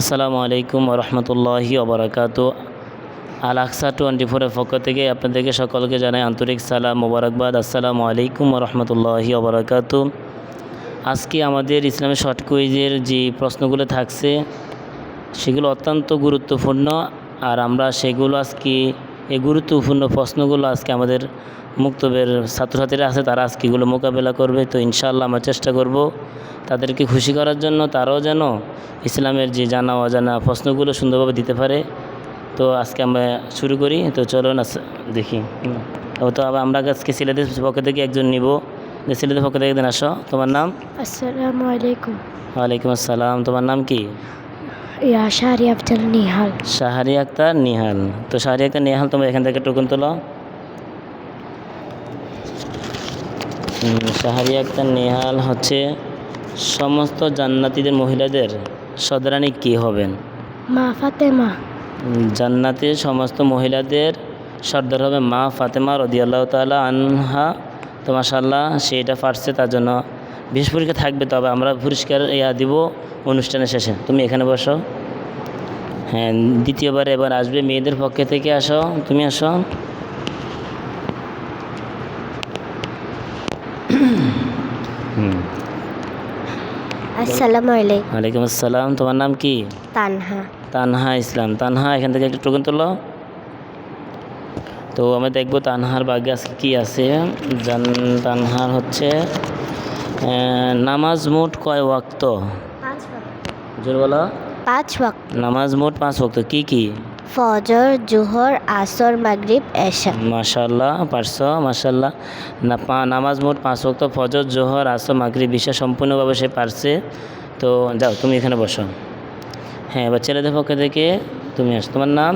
আসসালামু আলাইকুম রহমতুল্লাহি ওবরাকাত। আল আকসা টোয়েন্টি ফোরের পক্ষ থেকে আপনাদেরকে সকলকে জানাই আন্তরিক সালাম মোবারকবাদ। আসসালামু আলাইকুম রহমতুল্লাহি ওবরাকাত। আজকে আমাদের ইসলামের শর্ট কুইজের যে প্রশ্নগুলো থাকছে, সেগুলো অত্যন্ত গুরুত্বপূর্ণ। আর আমরা সেগুলো আজকে এই গুরুত্বপূর্ণ প্রশ্নগুলো আজকে আমাদের মুক্তবের ছাত্রছাত্রীরা আছে তারা আজকে এগুলো মোকাবেলা করবে। তো ইনশাআল্লাহ আমরা চেষ্টা করব তাদেরকে খুশি করার জন্য তারাও যেন ইসলামের যে জানা অজানা প্রশ্নগুলো সুন্দরভাবে দিতে পারে। তো আজকে আমরা শুরু করি তো চলো না দেখি। ও তো আবার আমরা আজকে ছেলেদের পক্ষ থেকে একজন নিব। যে ছেলেদের পক্ষ থেকে একদিন আসো। তোমার নাম? আসসালামু আলাইকুম। ওয়ালাইকুম আসসালাম। তোমার নাম কি? ইয়া শাহরি আফজাল নিহাল। শাহারি আক্তার নিহাল। তো শাহারি আক্তার নিহাল তোমরা এখান থেকে টোকন তোলো। শাহারি আক্তার নিহাল হচ্ছে সমস্ত জান্নাতীদের মহিলাদের সদরানি কি হবেন? মা ফাতেমা। জান্নাতের সমস্ত মহিলাদের সর্দার হবে মা ফাতেমা রদিয়াল্লাহ তালা আনহা। তো মাসাল্লাহ সে এটা পারছে তার জন্য। বিশেষ পরীক্ষা থাকবে তবে আমরা পুরস্কার ইয়া দিব অনুষ্ঠানের শেষে। তুমি এখানে বসো। হ্যাঁ দ্বিতীয়বার এবার আসবে মেয়েদের পক্ষে থেকে আসো তুমি আসো। আসসালামু আলাইকুম। ওয়ালাইকুম আসসালাম তোমার নাম কি? তানহা। তানহা ইসলাম। তানহা এখান থেকে একটু টোকেন তোলো। তো আমরা দেখব তানহার বাগে আজকে কী আছে। জান তানহার হচ্ছে নামাজ মোট কয় ওয়াক্ত? জোর বলো। পাঁচ ওয়াক্ত। নামাজ মোট পাঁচ ওয়াক্ত কি কি? ফজর জোহর আসর মাগরিব এশা। মাশাল্লাহ পারছ? মাশাল্লাহ না পা নামাজ মোট পাঁচ ওয়াক্ত ফজর জোহর আসর মাগরিব বিশ্বা সম্পূর্ণভাবে সে পারছে। তো যাও তুমি এখানে বসো। হ্যাঁ এবার ছেলেদের পক্ষ থেকে তুমি আস। তোমার নাম?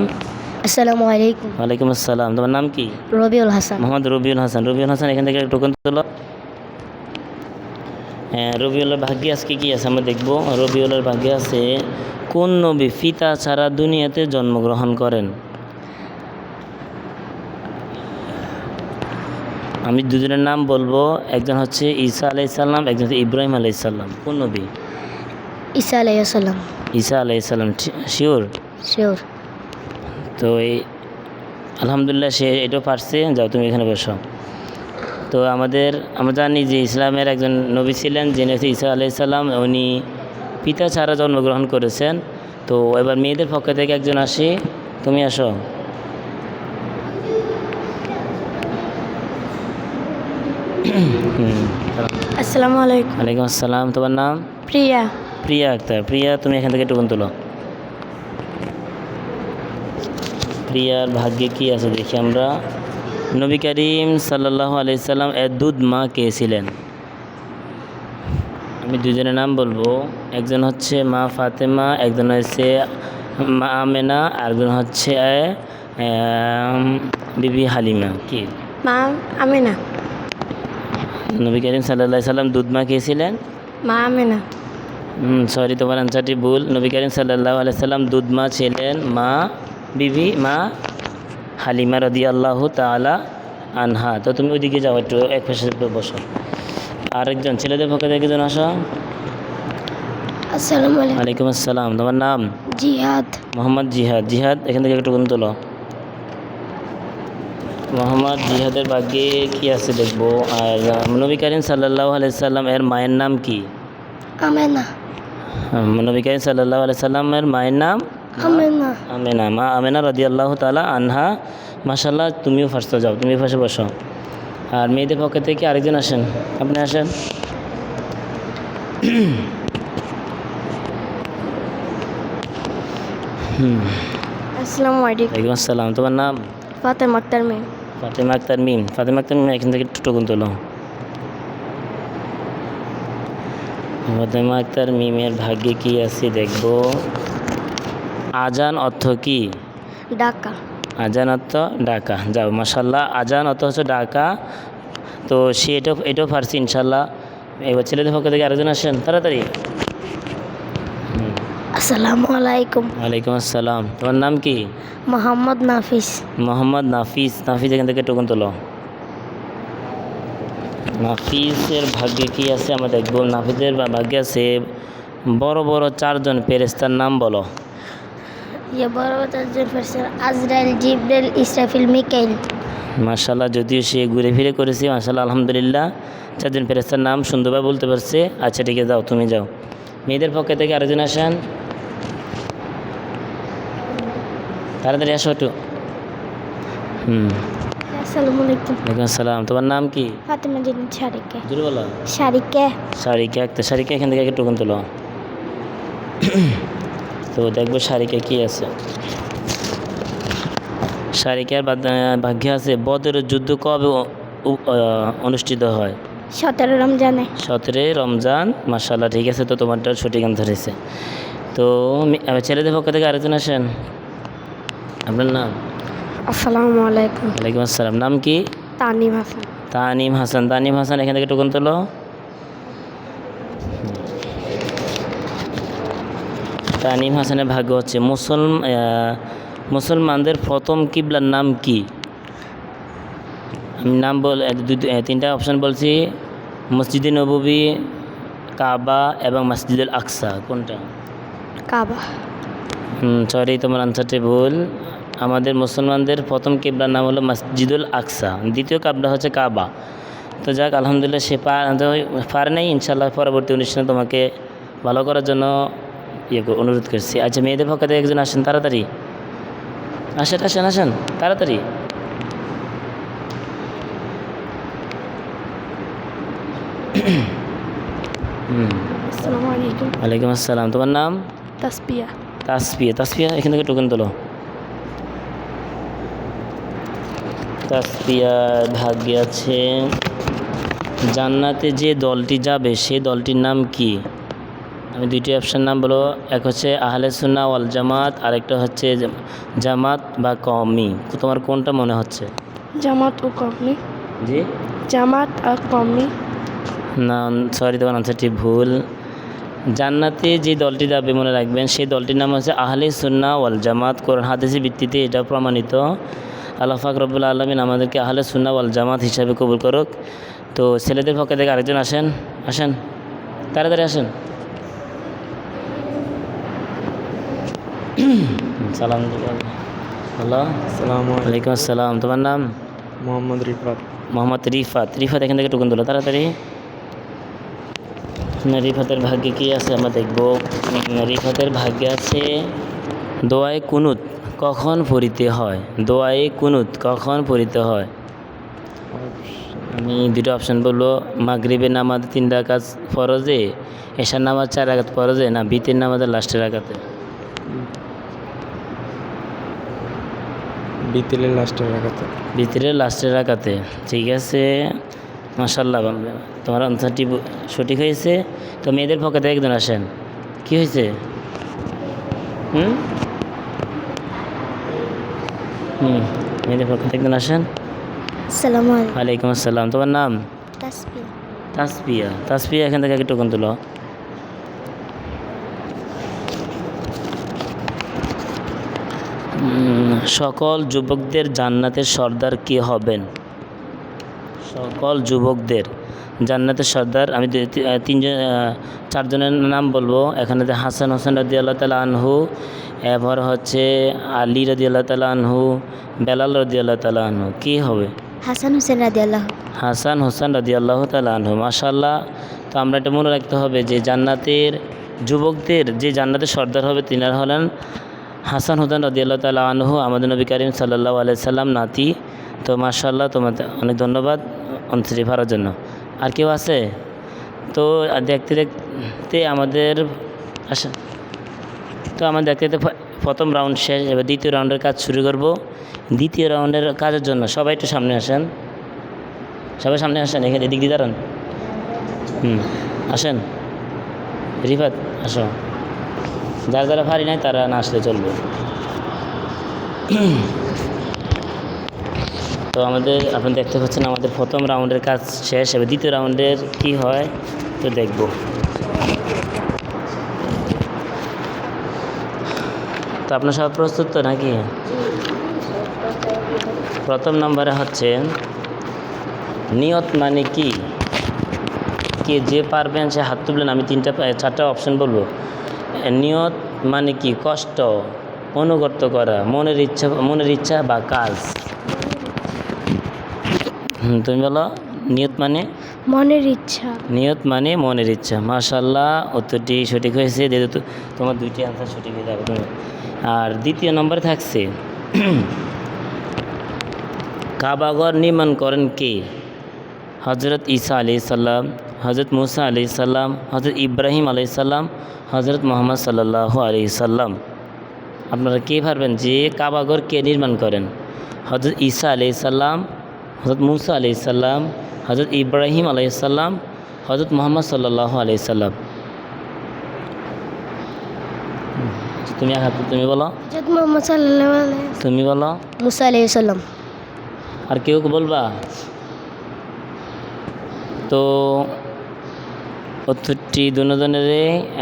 আসসালামু আলাইকুম। ওয়ালাইকুম আসসালাম। তোমার নাম কি? রবিউল হাসান। মোহাম্মদ রবিউল হাসান। রবিউল হাসান এখান থেকে টোকন তোলো। হ্যাঁ রবিউলের ভাগ্যে আজকে কি আছে আমরা দেখব। রবিউলের ভাগ্যে আছে কোন নবী ফিতা ছাড়া দুনিয়াতে জন্মগ্রহণ করেন? আমি দুজনের নাম বলব একজন হচ্ছে ঈসা আলাইসাল্লাম একজন হচ্ছে ইব্রাহিম আলাইসাল্লাম কোন নবী? ঈসা আলাইসাল্লাম ঈসা আলাইসাল্লাম শিওর? শিওর। তো এই আলহামদুলিল্লাহ সে এটাও পারছে। যাও তুমি এখানে বসো। তো আমাদের আমরা জানি যে ইসলামের একজন নবী ছিলেন যিনি হচ্ছে ঈসা আলাইসাল্লাম উনি পিতা ছাড়া জন্মগ্রহণ করেছেন। তো এবার মেয়েদের পক্ষ থেকে একজন আসি। তুমি আসো। আসসালামু আলাইকুম। ওয়ালাইকুম আসসালাম। তোমার নাম? প্রিয়া। প্রিয়া আক্তার প্রিয়া তুমি এখান থেকে টুকুন তোলো। প্রিয়ার ভাগ্যে কি আছে দেখি আমরা। নবী করিম সাল্লাহ আলাইসাল্লাম এর দুধ মা কে ছিলেন আমি দুজনের নাম বলব। একজন হচ্ছে মা ফাতেমা একজন হচ্ছে মা আমেনা আর একজন হচ্ছে বিবি হালিমা। কি? মা আমেনা। নবী করিম সাল্লাহ সাল্লাম দুধ মা কে ছিলেন মা আমেনা। হুম সরি তোমার আনসারটি ভুল। নবী করিম সাল্লাহ আলাইসাল্লাম দুধ মা ছিলেন মা বিবি মা হালিমা রদি আল্লাহ তালা আনহা। তো তুমি ওইদিকে যাও একটু এক পাশে বসো। আরেকজন ছেলেদের পক্ষে থেকে একজন আসো। আসসালামু আলাইকুম। ওয়ালাইকুম আসসালাম তোমার নাম? জিহাদ। মোহাম্মদ জিহাদ। জিহাদ এখান থেকে একটু তোলো। মোহাম্মদ জিহাদের ভাগ্যে কি আছে দেখব? আর নবী করিম সাল্লাহ আলাইসাল্লাম এর মায়ের নাম কি? আমেনা। নবী করিম সাল্লাহ আলাইসাল্লামের মায়ের নাম? আমেনা। আমেনা মা আমেনা রদি আল্লাহ তালা আনহা। মাসাল্লাহ তুমিও ফার্স্ট যাও তুমি পাশে বসো। আর মেয়েদের পক্ষ থেকে আরেকজন আসেন। আপনি আসেন। আসসালামু আলাইকুম। আসসালাম তোমার নাম? ফাতেমা আক্তার মেয়ে ফাতেমা আক্তার মিম। ফাতেমা আক্তার মিম এখান থেকে টুকুন তোলো ফাতেমা আক্তার মিমের ভাগ্যে কি আছে দেখব? আজান অর্থ কি? ডাকা। আজান অর্থ ডাকা। যাও মাসাল্লাহ আজান অর্থ হচ্ছে ডাকা। তো সে এটাও এটাও পারছি ইনশাল্লাহ এবার ছেলেদের পক্ষ থেকে আরেকজন আসেন তাড়াতাড়ি। আসসালামু আলাইকুম। ওয়ালাইকুম আসসালাম। তোমার নাম কি? মোহাম্মদ নাফিস। মোহাম্মদ নাফিস। নাফিস এখান থেকে টোকন তোলো। নাফিসের ভাগ্যে কি আছে আমরা দেখব। নাফিসের ভাগ্যে আছে বড় বড় চারজন ফেরেস্তার নাম বলো। ইয়ে বড় চারজন আজরাইল জিব্রাইল ইসরাফিল মিকাইল। মার্শাল্লাহ যদিও সে ঘুরে ফিরে করেছে মার্শাল্লাহ আলহামদুলিল্লাহ। চারজন ফেরেস্তার নাম সুন্দরভাবে বলতে পারছে। আচ্ছা ঠিক আছে যাও তুমি যাও। মেয়েদের পক্ষে থেকে আরেকজন আসেন। তাড়াতাড়ি আসো একটু। হুম। আসসালামু আলাইকুম। ওয়ালাইকুম আসসালাম। তোমার নাম কি? ফাতেমা জিনিস শারিকে। বলো। শারিকে। শাড়িকে একটা শাড়িকে এখান থেকে একটু তোলো। তো দেখব শাড়িকে কি আছে। শাড়িকার ভাগ্যে আছে বদের যুদ্ধ কবে অনুষ্ঠিত হয়? সতেরো রমজানে। সতেরোই রমজান মাসাল্লাহ ঠিক আছে তো তোমারটা সঠিক আনসার হয়েছে। তো ছেলেদের পক্ষ থেকে আরেকজন আসেন। আপনার নাম? আসসালামু আলাইকুম। ওয়ালাইকুম আসসালাম নাম কি? তানিম হাসান। তানিম হাসান তানিম হাসান এখান থেকে টুকুন তোলো। তানিম হাসানের ভাগ্য হচ্ছে মুসলম আহ, মুসলমানদের প্রথম কিবলার নাম কি? আমি নাম বল দু- তিনটা অপশন বলছি। মসজিদে নববী কাবা এবং মসজিদুল আকসা কোনটা? কাবা। সরি তোমার আনসারটি ভুল। আমাদের মুসলমানদের প্রথম কিবলার নাম হলো মসজিদুল আকসা দ্বিতীয় কাবলা হচ্ছে কাবা। তো যাক আলহামদুলিল্লাহ সে পার পারে নাই ইনশাল্লাহ পরবর্তী অনুষ্ঠানে তোমাকে ভালো করার জন্য ইয়ে অনুরোধ করছি। আচ্ছা মেয়েদের পক্ষ থেকে একজন আসেন তাড়াতাড়ি। আসেন আসেন আসেন তাড়াতাড়ি। ওয়ালাইকুম আসসালাম তোমার নাম? তাসপিয়া। তাসপিয়া তাসপিয়া এখান থেকে টোকেন তোলো। তাসপিয়ার ভাগ্যে আছে। জান্নাতে যে দলটি যাবে সেই দলটির নাম কি? আমি দুইটি অপশান নাম বলো এক হচ্ছে আহলে সুন্না ওয়াল জামাত আরেকটা হচ্ছে জামাত বা কমি তোমার কোনটা মনে হচ্ছে? জামাত ও কমি জি? জামাত আর কমি না সরি তোমার আনসারটি ভুল। জান্নাতে যে দলটি যাবে মনে রাখবেন সেই দলটির নাম হচ্ছে আহলে সুন্না ওয়াল জামাত। কোরআন হাদিসের ভিত্তিতে এটা প্রমাণিত। আল্লাহ ফাক রব্বুল আলমিন আমাদেরকে আহলে সুন্না ওয়াল জামাত হিসাবে কবুল করুক। তো ছেলেদের পক্ষে থেকে আরেকজন আসেন? আসেন? তাড়াতাড়ি আসেন। সালাম হ্যালো আসসালামু আলাইকুম। ওয়ালাইকুম আসসালাম। তোমার নাম? মোহাম্মদ রিফাত। মোহাম্মদ রিফাত। রিফাত এখান থেকে টুকুন তোলো তাড়াতাড়ি। রিফাতের ভাগ্যে কি আছে আমরা দেখব। রিফাতের ভাগ্যে আছে দোয়ায় কুনুত কখন পড়িতে হয়? দোয়ায়ে কুনুত কখন পড়িতে হয়? আমি দুটো অপশন বলব মাগরিবের নামাজ তিন রাকাত ফরজে এশার নামাজ চার রাকাত ফরজে না বিতের নামাজের লাস্টের রাকাতে? বিতেলের লাস্টের রাখাতে ভিতরের লাস্টের রাখাতে ঠিক আছে। মাসাল্লাহ তোমার আনসারটি সঠিক হয়েছে? তো মেয়েদের পক্ষে একজন আসেন। কি হয়েছে? হুম? হুম মেয়েদের পক্ষ একজন আসেন। আসসালামু আলাইকুম। ওয়ালাইকুম আসসালাম তোমার নাম? তাসপিয়া তাসপিয়া তাসপিয়া এখান থেকে একটু তুলো। সকল যুবকদের জান্নাতের সর্দার কে হবেন? সকল যুবকদের জান্নাতের সর্দার আমি তিনজন চারজনের নাম বলব। এখানে যে হাসান হোসেন রদি আল্লাহ তালা আনহু এরপর হচ্ছে আলী রদি আল্লাহ তালা আনহু বেলাল রদি আল্লাহ তালা আনহু। কী হবে? হাসান হোসেন রাদি আল্লাহ হাসান হোসেন রাজি আল্লাহ তালু মাশাল্লাহ তো আমরা এটা মনে রাখতে হবে যে জান্নাতের যুবকদের যে জান্নাতের সর্দার হবে তিনার হলেন হাসান হুদান রাজি আল্লাহ তালা আনহু, আমাদের নবী করিম সাল্লাহ আলাইসাল্লাম নাতি। তো মাশাল্লাহ তোমাদের অনেক ধন্যবাদ অন্তরি ভাড়ার জন্য। আর কেউ আছে? তো দেখতে দেখতে আমাদের আসা তো আমরা দেখতে দেখতে প্রথম রাউন্ড শেষ, এবার দ্বিতীয় রাউন্ডের কাজ শুরু করব। দ্বিতীয় রাউন্ডের কাজের জন্য সবাই একটু সামনে আসেন। সবাই সামনে আসেন, এখানে এদিক দিয়ে দাঁড়ান। হুম, আসেন। রিফাত, আসো। যারা যারা ভারী নাই তারা না আসলে চলবে। তো আমাদের, আপনি দেখতে পাচ্ছেন আমাদের প্রথম রাউন্ডের কাজ শেষ, এবার দ্বিতীয় রাউন্ডের কি হয়, তো দেখব। তো আপনার সব প্রস্তুত তো নাকি? প্রথম নম্বরে হচ্ছে, নিয়ত মানে কি? কি কে যে পারবেন সে হাত তুলবেন, আমি তিনটা, চারটা অপশন বলব। নিয়ত মানে কি? কষ্ট অনুগত করা মনের ইচ্ছা মনের ইচ্ছা বা কাজ। তুমি বলো নিয়ত মানে? মনের ইচ্ছা। নিয়ত মানে মনের ইচ্ছা। মাশাল্লাহ উত্তরটি সঠিক হয়েছে যেহেতু তোমার দুইটি আনসার সঠিক হয়ে যাবে। তুমি আর দ্বিতীয় নম্বরে থাকছে কাবাগর নির্মাণ করেন কে? হজরত ঈসা আলি সাল্লাম হজরত মুসা আলি সাল্লাম হজরত ইব্রাহিম আলি সাল্লাম হজরত মোহাম্মদ সাল্লাহ আলি সাল্লাম আপনারা কে পারবেন যে কাবাগর কে নির্মাণ করেন হজরত ঈসা আলি সাল্লাম হজরত মুসা আলি সাল্লাম হজরত ইব্রাহিম আলি সাল্লাম হজরত মোহাম্মদ সাল্লাহ আলি সাল্লাম তুমি এক হাত তুমি বলো হজরত মোহাম্মদ সাল্লাহ তুমি বলো মুসা আলাইহি সাল্লাম আর কেউ বলবা তো উত্তরটি দুজনের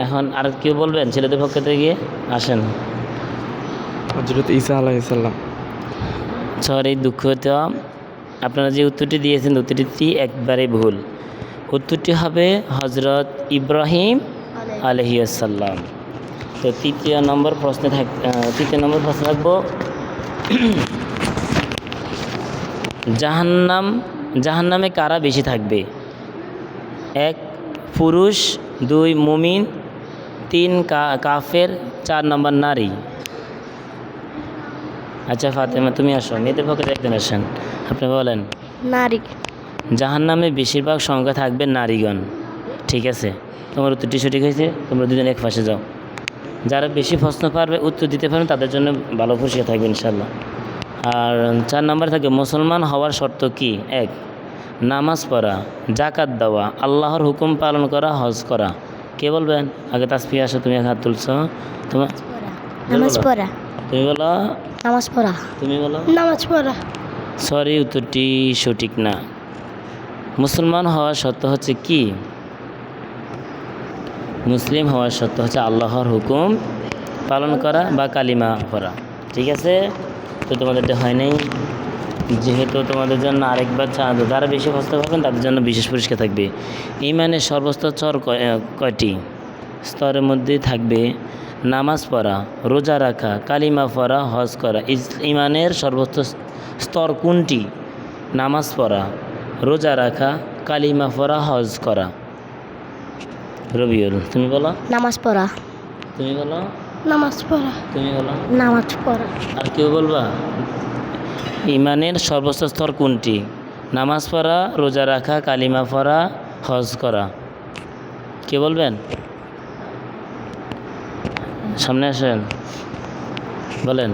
এখন আর কেউ বলবেন? ছেলেদের পক্ষ থেকে আসেন। হজরত ঈসা আলাইসাল্লাম সরি দুঃখ হতে আপনারা যে উত্তরটি দিয়েছেন উত্তরটি একবারে ভুল। উত্তরটি হবে হজরত ইব্রাহিম আলহিয়াসাল্লাম তো তৃতীয় নম্বর প্রশ্নে থাক তৃতীয় নম্বর প্রশ্ন থাকব। জাহান্নাম জাহান্নামে কারা বেশি থাকবে? এক পুরুষ দুই মুমিন তিন কাফের চার নম্বর নারী। আচ্ছা ফাতেমা তুমি আসো। মেয়েদের পক্ষে একজন আসেন। আপনি বলেন। নারী। জাহান নামে বেশিরভাগ সংখ্যা থাকবে নারীগণ। ঠিক আছে? তোমার উত্তরটি সঠিক হয়েছে। তোমরা দুজন এক পাশে যাও। যারা বেশি প্রশ্ন পারবে উত্তর দিতে পারবে তাদের জন্য ভালো পুরস্কার থাকবে ইনশাল্লাহ আর চার নম্বর থাকবে মুসলমান হওয়ার শর্ত কি? এক নামাজ পড়া জাকাত দেওয়া আল্লাহর হুকুম পালন করা হজ করা। কে বলবেন? আগে তাসফি আসো তুমি হাত তুলছ। তোমার নামাজ পড়া। তুমি বলো। নামাজ পড়া। তুমি বলো। নামাজ পড়া। সরি উত্তরটি সঠিক না। মুসলমান হওয়ার সত্য হচ্ছে কি? মুসলিম হওয়ার সত্য হচ্ছে আল্লাহর হুকুম পালন করা বা কালিমা পড়া। ঠিক আছে? তো তোমাদেরটা হয় নাই। যেহেতু তোমাদের জন্য আরেকবার চা- যারা বেশি কষ্ট পাবেন তাদের জন্য বিশেষ পুরস্কার থাকবে। ইমানের সর্বোচ্চ চর কয়- কয়টি? স্তরের মধ্যে থাকবে নামাজ পড়া রোজা রাখা কালিমা পড়া হজ করা। ইমানের সর্বোচ্চ স্তর কোনটি? নামাজ পড়া রোজা রাখা কালিমা পড়া হজ করা। রবিউল তুমি বলো? নামাজ পড়া। তুমি বলো? নামাজ পড়া। তুমি বলো? নামাজ পড়া। আর কেউ বলবা? ইমানের সর্বোচ্চ স্তর কোনটি? নামাজ পড়া রোজা রাখা কালিমা পড়া হজ করা। কে বলবেন? সামনে আসেন। বলেন।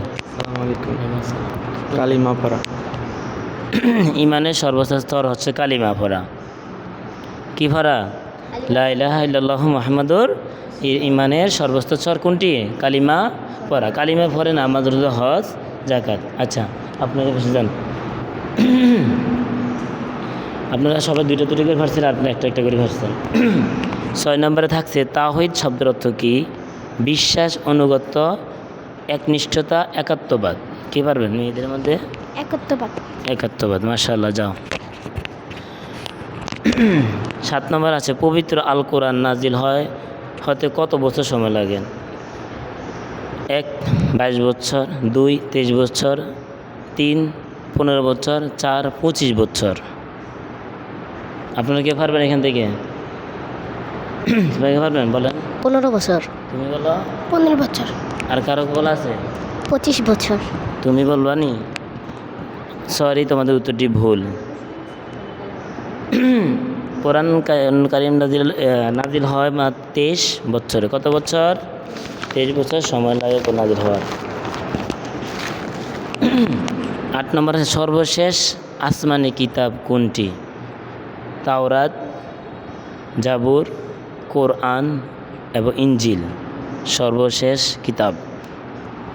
কালিমা পড়া। ইমানের সর্বোচ্চ স্তর হচ্ছে কালিমা পড়া। কি পড়া? লাইলাহ মোহাম্মদুর ইমানের সর্বোচ্চ স্তর কোনটি? কালিমা পড়া। কালিমা পড়ে না আমাদের হজ জাকাত আচ্ছা। আপনারা বেশি যান। আপনারা সবাই দুইটা দুটো করে ভাবছেন আপনি একটা একটা করে ভাবছেন ছয় নম্বরে থাকছে তাহিদ শব্দের অর্থ কি? বিশ্বাস অনুগত্য একনিষ্ঠতা একাত্মবাদ। কি পারবেন মেয়েদের মধ্যে? একত্রবাদ একাত্মবাদ মাশাল্লাহ যাও। সাত নম্বর আছে পবিত্র আল কোরআন নাজিল হয় হতে কত বছর সময় লাগে? এক বাইশ বছর দুই তেইশ বছর তিন পনেরো বছর চার পঁচিশ বছর। আপনারা কে পারবেন এখান থেকে? কে পারবেন? বলেন। পনেরো বছর। তুমি বলো। পনেরো বছর। আর কারও বলা আছে? পঁচিশ বছর। তুমি বলবা নি সরি তোমাদের উত্তরটি ভুল। কোরআন কারিম নাজিল নাজিল হয় তেইশ বছরে। কত বছর? তেইশ বছর সময় লাগে নাজিল হওয়ার। আট নম্বর আছে সর্বশেষ আসমানি কিতাব কোনটি? তাওরাত জাবুর কোরআন এবং ইঞ্জিল সর্বশেষ কিতাব।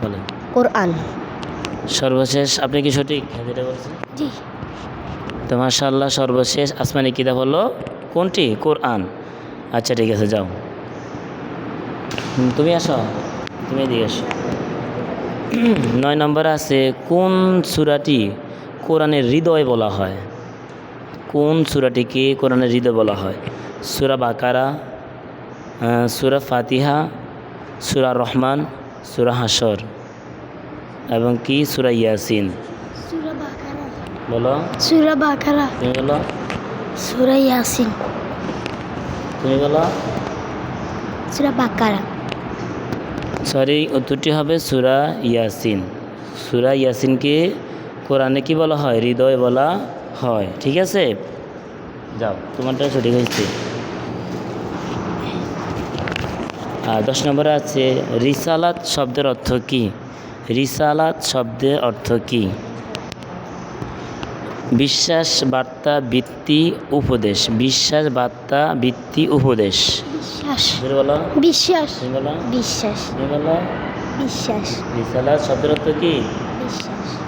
বলেন। কোরআন। সর্বশেষ আপনি কি সঠিক? হ্যাঁ, যেটা বলছেন। জি। তো মাশাল্লাহ সর্বশেষ আসমানি কিতাব হলো কোনটি? কোরআন। আচ্ছা ঠিক আছে যাও। তুমি আসো। তুমি এদিকে আসো। নয় নম্বরে আছে কোন সুরাটি কোরআনের হৃদয় বলা হয়? কোন সুরাটিকে কোরআনের হৃদয় বলা হয়? সুরা বাকারা সুরা ফাতিহা সুরা রহমান সুরা হাসর এবং কি? সুরা ইয়াসিন। বলো। সুরা বাকারা। তুমি বলো। সুরা ইয়াসিন। তুমি বলো। সুরা বাকারা। সরি উত্তরটি হবে সুরা ইয়াসিন। সুরা ইয়াসিনকে কোরআনে কি বলা হয়? হৃদয় বলা হয়। ঠিক আছে? যাও, তোমারটা সঠিক হয়েছে। আর দশ নম্বরে আছে, রিসালাত শব্দের অর্থ কি? রিসালাত শব্দের অর্থ কি? বিশ্বাস বার্তা বৃত্তি উপদেশ। বিশ্বাস বার্তা বৃত্তি উপদেশ। বিশ্বাস। বলো। বিশ্বাস। বলো। বিশ্বাস। বলো। বিশ্বাস। রিসালাত শব্দের অর্থ কি?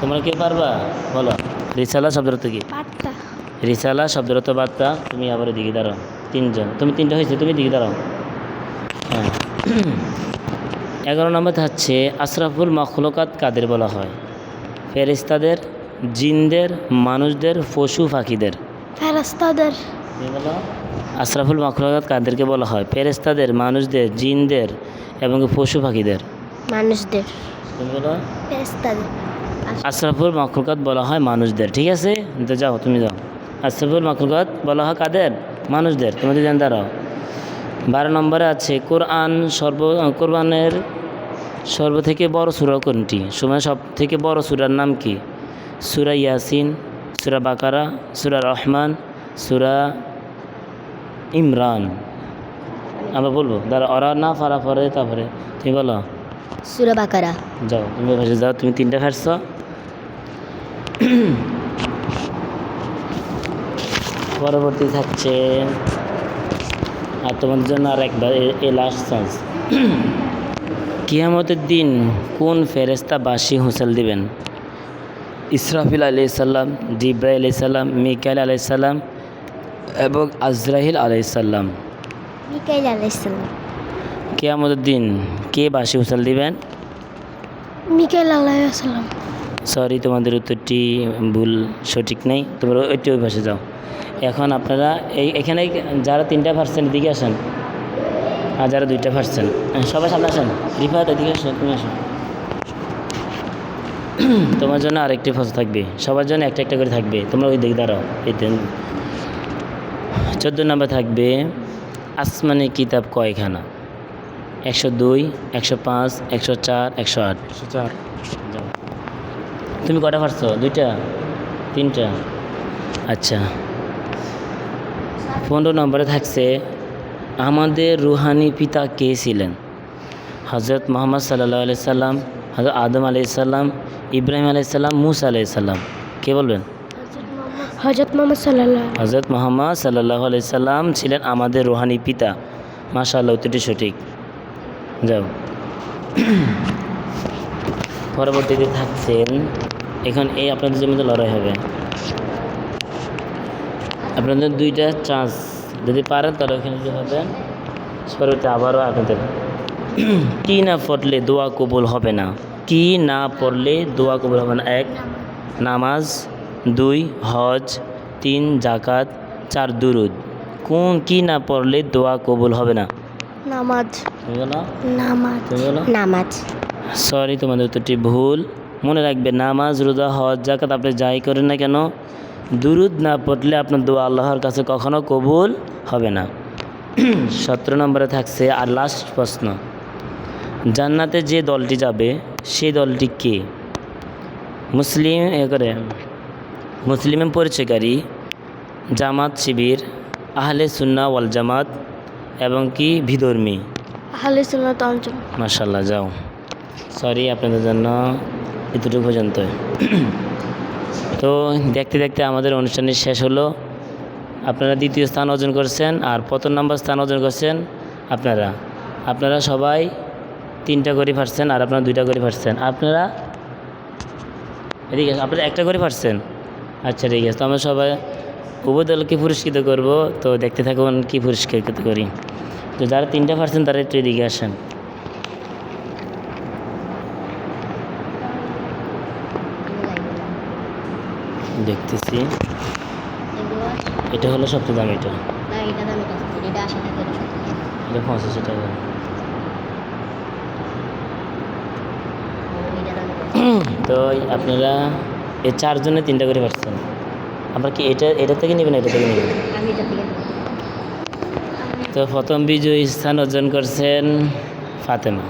তোমরা কে পারবা? বলো। রিসালা শব্দের অর্থ কি? রিসালা শব্দের অর্থ বার্তা। তুমি আবার দিকে দাঁড়াও। তিনজন। তুমি তিনটা হয়েছে তুমি দিকে দাঁড়াও। হ্যাঁ। এগারো নম্বর হচ্ছে আশরাফুল মখলকাত কাদের বলা হয়? ফেরিস্তাদের জিনদের মানুষদের পশু পাখিদের। ফেরাস্তাদের আশরাফুল মখলকাত কাদেরকে বলা হয়? ফেরেস্তাদের মানুষদের জিনদের এবং পশু পাখিদের। মানুষদের। তুমি আশরাফুল মখলুকাত বলা হয় মানুষদের। ঠিক আছে? তো যাও তুমি যাও। আশরাফুল মখলুকাত বলা হয় কাদের? মানুষদের। তোমাদের জান দাঁড়াও বারো নম্বরে আছে কোরআন সর্ব কোরআনের সর্ব থেকে বড় সুরা কোনটি? সময় সব থেকে বড় সুরার নাম কি? সুরা ইয়াসিন সুরা বাকারা সুরা রহমান সুরা ইমরান। আমরা বলব দাঁড়া অরা না ফারা ফরে তারপরে তুমি বলো। সুরা বাকারা। যাও তুমি ভাষা যাও তুমি তিনটা ফারছ। পরবর্তী থাকছে আর তোমাদের জন্য আর একবার এ- এ লাস্ট চান্স কিয়ামতের দিন কোন ফেরেস্তা বাসি হুঁসেল দিবেন? ইসরাফিল আলাইসাল্লাম জিব্রাহ আলাইসাল্লাম মিকাইল আলাইসাল্লাম এবং আজরাহিল আলাইসাল্লাম মিকাইল আলাইসাল্লাম কে বাসি হুঁসেল দিবেন? মিকাইল আলাইসাল্লাম সরি তোমাদের উত্তরটি ভুল সঠিক নেই। তোমরা ওইটি ওই পাশে যাও। এখন আপনারা এই এখানে যারা তিনটা পার্সেন্ট দিকে আসেন আর যারা দুইটা পার্সেন্ট সবাই সামনে আসেন। রিফাত এদিকে আসেন তুমি আসো। তোমার জন্য আরেকটি ফসল থাকবে। সবার জন্য একটা একটা করে থাকবে। তোমরা ওই দিকে দাঁড়াও এই চোদ্দ নম্বর থাকবে আসমানি কিতাব কয়খানা? একশো দুই একশো পাঁচ একশো চার একশো আট। একশো চার। তুমি কটা পারছ দুইটা? তিনটা? আচ্ছা। পনেরো নম্বরে থাকছে আমাদের রুহানি পিতা কে ছিলেন? হজরত মোহাম্মদ সাল্লাহ আলি সাল্লাম হজরত আদম আলি সাল্লাম ইব্রাহিম আলি সাল্লাম মুসা আলি সাল্লাম কে বলবেন? হজরত মোহাম্মদ সাল্লাল্লাহ হজরত মোহাম্মদ সাল্লাহ আলাইসাল্লাম ছিলেন আমাদের রুহানি পিতা। মাশাআল্লাহ উত্তরটি সঠিক। যাও। পরবর্তীতে থাকছেন এখন এই আপনাদের জন্য লড়াই হবে। আপনাদের দুইটা চান্স যদি পারেন তাহলে ওখানে যে হবেন পরবর্তী আবারও আপনাদের। কি না ফটলে দোয়া কবুল হবে না। কি না পড়লে দোয়া কবুল হবে না। এক নামাজ। দুই হজ। তিন জাকাত চার দুরুদ। কোন কি না পড়লে দোয়া কবুল হবে না? নামাজ। নামাজ। নামাজ। সরি তোমাদের উত্তরটি ভুল। মনে রাখবে নামাজ রোজা হজ জাকাত আপনি যাই করেন না কেন দুরুদ না পড়লে আপনার দোয়া আল্লাহর কাছে কখনো কবুল হবে না। সতেরো নম্বরে থাকছে আর লাস্ট প্রশ্ন। জান্নাতে যে দলটি যাবে সেই দলটি কে? মুসলিম এ করে। মুসলিমের পরিচয়কারী জামাত শিবির আহলে সুন্না ওয়াল জামাত এবং কি বিধর্মী? আহলে সুন্নাত অঞ্চল মার্শাল্লাহ যাও। সরি আপনাদের জন্য এতটুকু পর্যন্ত। তো দেখতে দেখতে আমাদের অনুষ্ঠানের শেষ হলো। আপনারা দ্বিতীয় স্থান অর্জন করছেন আর প্রথম নম্বর স্থান অর্জন করছেন আপনারা। আপনারা সবাই তিনটা করে পারছেন আর আপনারা দুইটা করে পারছেন। আপনারা এদিকে আসুন, আপনারা একটা করে পারছেন? আচ্ছা ঠিক আছে। তো আমরা সবাই উভয় দলকে পুরস্কৃত করব। তো দেখতে থাকুন কি পুরস্কৃত করি। তো যারা তিনটা পারছেন তারা একটু এদিকে আসেন। দেখতেছি। এটা হলো সবচেয়ে দামি এটা। এটা পঁচাশি টাকা এটা দাম কত তো আপনারা এই চারজনে তিনটা করে পারছেন। আপনার কি এটা এটা থেকে নেবেন এটা থেকে নেবেন। তো প্রথম বিজয়ী স্থান অর্জন করছেন ফাতেমা।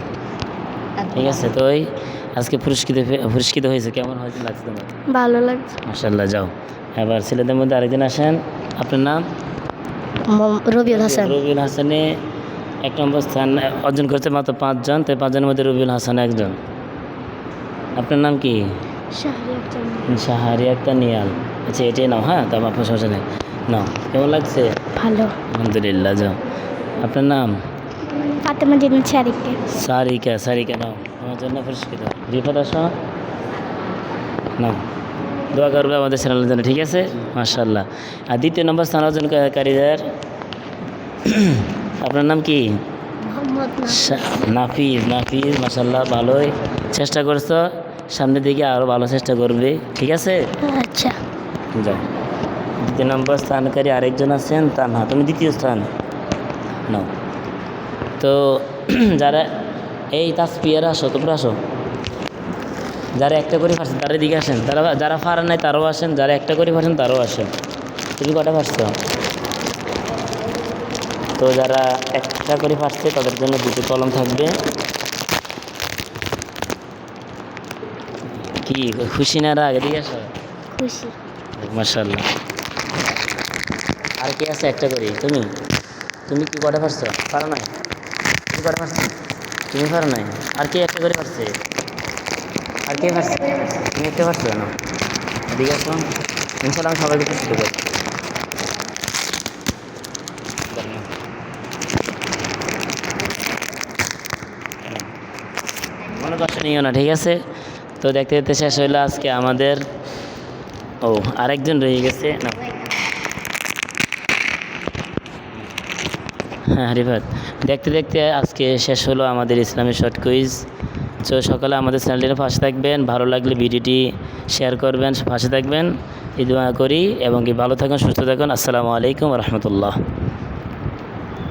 ঠিক আছে তো ওই আজকে পুরস্কৃত পুরস্কৃত হয়েছে। কেমন হয়েছে লাগছে তোমার? ভালো লাগছে। মাসাল্লাহ যাও। এবার ছেলেদের মধ্যে আরেকজন আসেন। আপনার নাম? রবিউল হাসান। রবিউল হাসানে এক নম্বর স্থান অর্জন করছে মাত্র পাঁচজন। তো পাঁচজনের মধ্যে রবিউল হাসান একজন। আপনার নাম কি? শাহরি আক্তার শাহারি আক্তার নিয়াল আচ্ছা এটাই নাও হ্যাঁ? তো আমার সমস্যা নেই। নাও কেমন লাগছে? ভালো। আলহামদুলিল্লাহ যাও। আপনার নাম? ফাতেমা জিনুল শারিককে সারিকা সারিকা নাও। আমার জন্য পুরস্কৃত। রিফাত আসো। নাও। দোয়া করবে আমাদের চ্যানেলের জন্য ঠিক আছে? মাশাল্লাহ আর দ্বিতীয় নম্বর স্থান অর্জনকারীদের। আপনার নাম কি? নাফিজ নাফিজ মাশাল্লাহ ভালোই। চেষ্টা করছ সামনের দিকে আরও ভালো চেষ্টা করবে ঠিক আছে? আচ্ছা। যাও। দ্বিতীয় নম্বর স্থানকারী আরেকজন আছেন তা না তুমি দ্বিতীয় স্থান নাও। তো যারা এই তাসপিয়ার আসো তোমরা আসো। যারা একটা করে পারছেন তারা দিকে আসেন। তারা যারা পারেন নাই তারাও আসেন। যারা একটা করে পারছেন তারাও আসেন। তুমি কটা পারছ তো যারা একটা করে পারছে তাদের জন্য দুটো কলম থাকবে। কি খুশি না আগে দিকে আসো। খুশি। মার্শাল্লাহ আর কি আছে একটা করি? তুমি? তুমি কি কটা পারছ? পারো নাই? তুমি কটা পারছ? তুমি পারো নাই? আর কি একটা করে পারছে? আর কে পারছে? তুমি একটা পারছ? না এদিকে আসো। ইনশাল্লাহ আমি সবাইকে পরিচিত করি মনে কষ্ট নিও না, ঠিক আছে? তো দেখতে দেখতে শেষ হইল আজকে আমাদের। ও, আরেকজন রয়ে গেছে। না। হ্যাঁ রিফাত দেখতে দেখতে আজকে শেষ হলো আমাদের ইসলামী শর্ট কুইজ। তো সকালে আমাদের চ্যানেলটির পাশে থাকবেন। ভালো লাগলে ভিডিওটি শেয়ার করবেন, পাশে থাকবেন। দোয়া করি এবং কি ভালো থাকুন, সুস্থ থাকুন। আসসালামু আলাইকুম রহমতুল্লাহ।